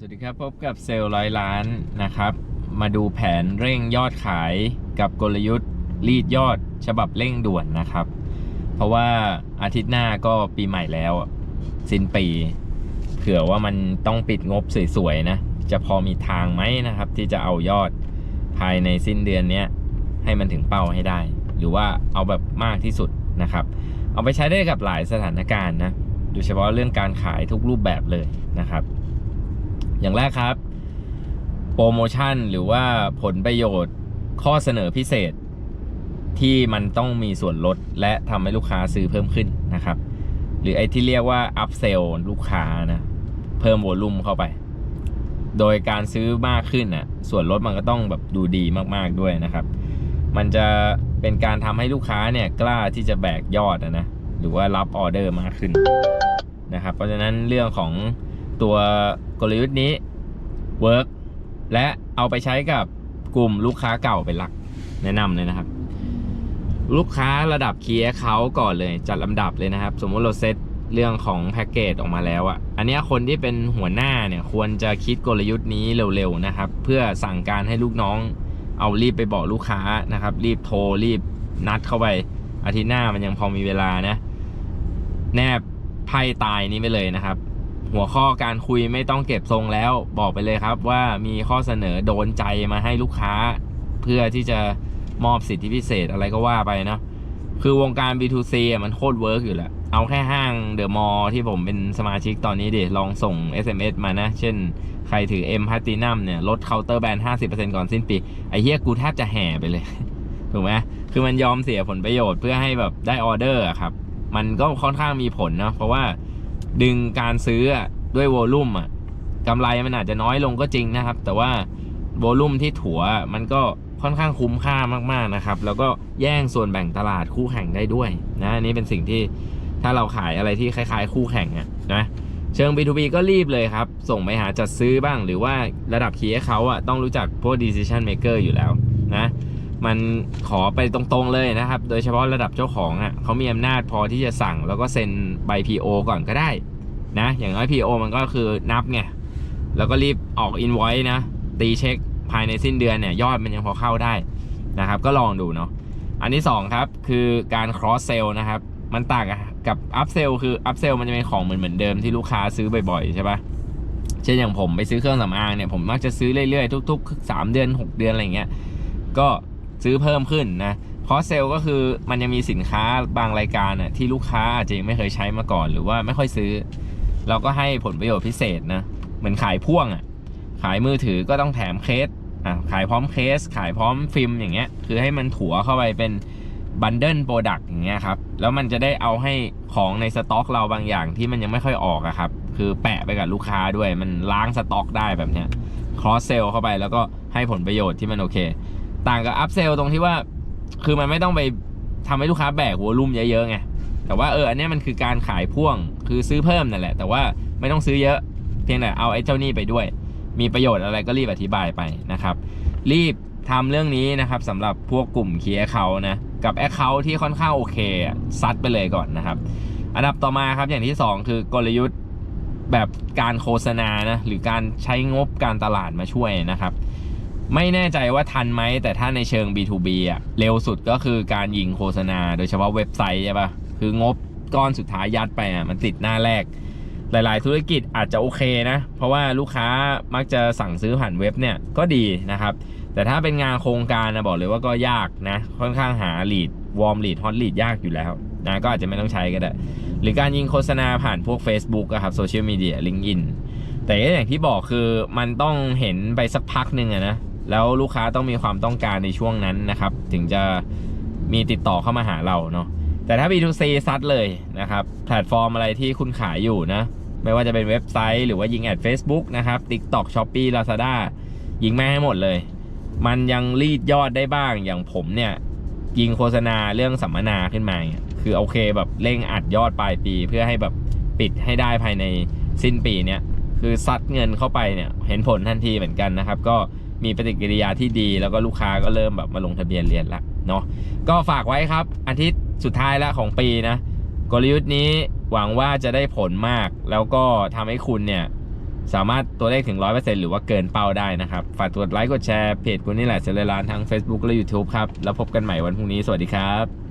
สวัสดีครับ พบกับเซลล์ร้อยล้านนะครับ มาดูแผนเร่งยอดขายกับกลยุทธ์รีดยอดฉบับเร่งด่วนนะครับ เพราะว่าอาทิตย์หน้าก็ปีใหม่แล้วสิ้นปี เผื่อว่ามันต้องปิดงบสวยๆนะ จะพอมีทางไหมนะครับ ที่จะเอายอดภายในสิ้นเดือนนี้ให้มันถึงเป้าให้ได้ หรือว่าเอาแบบมากที่สุดนะครับ เอาไปใช้ได้กับหลายสถานการณ์นะโดยเฉพาะเรื่องการขายทุกรูปแบบเลยนะครับ อย่างแรกครับ โปรโมชั่นหรือว่าผลประโยชน์ข้อเสนอพิเศษ ที่มันต้องมีส่วนลดและทำให้ลูกค้าซื้อเพิ่มขึ้นนะครับ หรือไอ้ที่เรียกว่า up sell ลูกค้านะเพิ่มโวลุ่มเข้าไป โดยการซื้อมากขึ้นน่ะส่วนลดมันก็ต้องแบบดูดีมากๆด้วยนะครับ มันจะเป็นการทำให้ลูกค้าเนี่ยกล้าที่จะแบกยอดนะหรือว่ารับออเดอร์มากขึ้นนะครับ เพราะฉะนั้นเรื่องของ ตัวกลยุทธ์นี้เวิร์กและเอาไปใช้กับกลุ่มลูกค้าเก่าเป็นหลักแนะนำเลยนะครับ ลูกค้าระดับ Key Account ก่อนเลยจัดลำดับเลยนะครับ สมมุติเราเซตเรื่องของแพ็กเกจออกมาแล้วอะอันนี้คนที่เป็นหัวหน้าเนี่ยควรจะคิดกลยุทธ์นี้เร็วๆนะครับ เพื่อสั่งการให้ลูกน้อง เอารีบไปบอกลูกค้านะครับ รีบโทรรีบนัดเข้าไปอาทิตย์หน้ามันยังพอมีเวลานะ แนบไพ่ตายนี้ไปเลยนะครับ หัวข้อการคุยไม่ต้องเก็บทรงแล้ว บอกไปเลยครับว่ามีข้อเสนอโดนใจมาให้ลูกค้า เพื่อที่จะมอบสิทธิพิเศษอะไรก็ว่าไปนะ คือวงการ B2C มันโคตรเวิร์กอยู่แล้ว เอาแค่ห้างเดอะมอลที่ผมเป็นสมาชิกตอนนี้ดิลองส่ง SMS มานะ เช่นใครถือ M Platinum เนี่ยลดเคาน์เตอร์แบน 50%ก่อนสิ้นปี ไอ้เหี้ยกูแทบจะแห่ไปเลย ถูกไหมคือมันยอมเสียผลประโยชน์เพื่อให้แบบได้ออเดอร์ครับ มันก็ค่อนข้างมีผลนะเพราะว่า ดึงการซื้อด้วยโวลุ่มอะกำไรมันอาจจะน้อยลงก็จริงนะครับ แต่ว่าโวลุ่มที่ถัวมันก็ค่อนข้างคุ้มค่ามากๆนะครับ แล้วก็แย่งส่วนแบ่งตลาดคู่แข่งได้ด้วยนะอันนี้เป็นสิ่งที่ถ้าเราขายอะไรที่คล้าย ๆ คู่แข่งอะนะเชิง B2B ก็รีบเลยครับ ส่งไปหาจัดซื้อบ้าง หรือว่าระดับคีย์เขาอะต้องรู้จักพวก decision maker อยู่แล้วนะ มันขอไปตรงๆเลยนะครับ โดยเฉพาะระดับเจ้าของอะ่ะเขามีอำนาจพอที่จะสั่งแล้วก็เซ็นใบ PO ก่อนก็ได้นะ อย่างน้อย PO มันก็คือนับไง แล้วก็รีบออก invoice นะ ตีเช็คภายในสิ้นเดือนเนี่ย ยอดมันยังพอเข้าได้นะครับ ก็ลองดูเนาะ อันที่ 2 ครับ คือการ cross sell นะครับ มันต่างกับ up sell คือ up sell มันจะเป็นของเหมือนเหมือนเดิมที่ลูกค้าซื้อบ่อยๆ ใช่ปะเช่นอย่างผมไปซื้อเครื่องสำอางเนี่ย ผมมักจะซื้อเรื่อยๆ ทุก ๆ 3 เดือน 6 เดือนอะไรเงี้ย ก็ ซื้อเพิ่มขึ้นนะคอสเซลก็คือมันยังมีสินค้าบางรายการน่ะที่ลูกค้าอาจจะยังไม่เคยใช้มาก่อน หรือว่าไม่ค่อยซื้อ เราก็ให้ผลประโยชน์พิเศษนะเหมือนขายพ่วงอะขายมือถือก็ต้องแถมเคสอะขายพร้อมเคส ขายพร้อมฟิล์มอย่างเงี้ยคือให้มันถัวเข้าไปเป็นบันเดิลโปรดักต์อย่างเงี้ยครับแล้วมันจะได้เอาให้ของในสต็อกเราบางอย่างที่มันยังไม่ค่อยออกอะครับคือแปะไปกับลูกค้าด้วยมันล้างสต็อกได้แบบเนี้ยครอสเซลเข้าไปแล้วก็ให้ผลประโยชน์ที่มันโอเค ต่างกับอัพเซลตรงที่ว่า คือมันไม่ต้องไปทำให้ลูกค้าแบกวอลุ่มเยอะๆไงแต่ว่าเอออันนี้มันคือการขายพ่วงคือซื้อเพิ่มนั่นแหละ แต่ว่าไม่ต้องซื้อเยอะเพียงแต่เอาไอ้เจ้านี่ไปด้วย มีประโยชน์อะไรก็รีบอธิบายไปนะครับ รีบทำเรื่องนี้นะครับสำหรับพวกกลุ่มเคียร์เคานะกับแอคเคาท์ที่ค่อนข้างโอเคซัดไปเลยก่อนนะครับ อันดับต่อมาครับอย่างที่ 2 คือกลยุทธ์แบบการโฆษณานะหรือการใช้งบการตลาดมาช่วยนะครับ ไม่แน่ใจว่าทันไหม แต่ถ้าในเชิง B2B อะเร็วสุดก็คือการยิงโฆษณา โดยเฉพาะเว็บไซต์ใช่ปะคืองบก้อนสุดท้ายยัดไปอะมันติดหน้าแรก หลายๆ ธุรกิจอาจจะโอเคนะ เพราะว่าลูกค้ามักจะสั่งซื้อผ่านเว็บเนี่ยก็ดีนะครับ แต่ถ้าเป็นงานโครงการนะบอกเลยว่าก็ยากนะ ค่อนข้างหาลีดวอร์มลีดฮอตลีดยากอยู่แล้วนะก็อาจจะไม่ต้องใช้ก็ได้ หรือการยิงโฆษณาผ่านพวก Facebook อะครับโซเชียลมีเดียลิงก์อินแต่ก็อย่างที่บอกคือมันต้องเห็นไปสักพักหนึ่งอะนะ แล้วลูกค้าต้องมีความต้องการในช่วงนั้นนะครับ ถึงจะมีติดต่อเข้ามาหาเราเนาะแต่ถ้า B2C ซัดเลยนะครับ แพลตฟอร์มอะไรที่คุณขายอยู่นะ ไม่ว่าจะเป็นเว็บไซต์หรือว่ายิงแอด Facebook นะครับ TikTok Shopee Lazada ยิงแม่ให้หมดเลย มันยังรีดยอดได้บ้างอย่างผมเนี่ย ยิงโฆษณาเรื่องสัมมนาขึ้นมาเนี่ยคือโอเคแบบเร่งอัดยอดปลายปี เพื่อให้แบบปิดให้ได้ภายในสิ้นปีเนี่ย คือซัดเงินเข้าไปเนี่ยเห็นผลทันทีเหมือนกันนะครับ ก็ มีปฏิกิริยาที่ดี แล้วก็ลูกค้าก็เริ่มแบบมาลงทะเบียนเรียนละเนาะก็ฝากไว้ครับ อาทิตย์สุดท้ายแล้วของปีนะกลยุทธ์นี้หวังว่าจะได้ผลมาก แล้วก็ทำให้คุณเนี่ยสามารถตัวเลขถึง 100%หรือว่าเกินเป้าได้นะครับ ฝากกดไลค์กดแชร์เพจคุณนี่แหละเซเลร้านทั้ง Facebook และ YouTube ครับ แล้วพบกันใหม่วันพรุ่งนี้ สวัสดีครับ